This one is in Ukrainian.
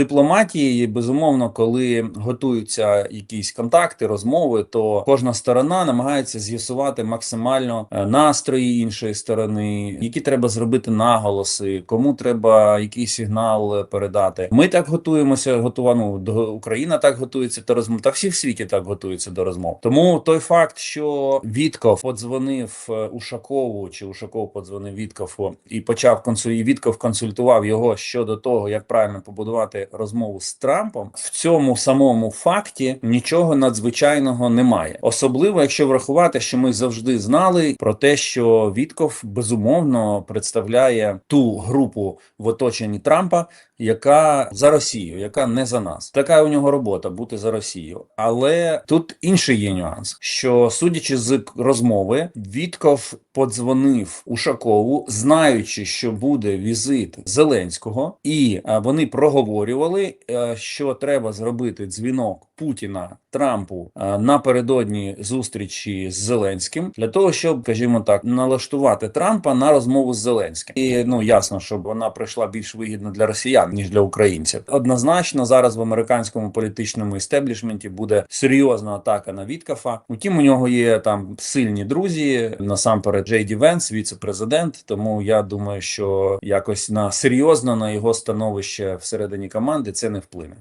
дипломатії, безумовно, коли готуються якісь контакти, розмови, то кожна сторона намагається з'ясувати максимально е, настрої іншої сторони, які треба зробити наголоси, кому треба який сигнал передати. Ми так готуємося, готува, ну, до Україна так готується до розмов. Та всі в світі так готуються до розмов. Тому той факт, що Вітков подзвонив е, Ушакову, чи Ушаков подзвонив Віткову і почав консуль... Вітков консультував його щодо того, як правильно побудувати розмову з Трампом. В цьому самому факті нічого надзвичайного немає, особливо якщо врахувати, що ми завжди знали про те, що Вітков безумовно представляє ту групу в оточенні Трампа, яка за Росію, яка не за нас. Така у нього робота бути за Росію. Але тут інший є нюанс: що судячи з розмови, Вітков подзвонив Ушакову, знаючи, що буде візит Зеленського, і е, вони проговорювали, е, що треба зробити дзвінок Путіна Трампу е, напередодні зустрічі з Зеленським для того, щоб, скажімо так, налаштувати Трампа на розмову з Зеленським. І ну ясно, щоб вона пройшла більш вигідно для росіян ніж для українців. Однозначно, зараз в американському політичному істеблішменті буде серйозна атака на Віткафа. Утім, у нього є там сильні друзі. Насамперед, Джей Ді Венс, віце-президент. Тому я думаю, що якось на серйозно на його становище всередині команди це не вплине.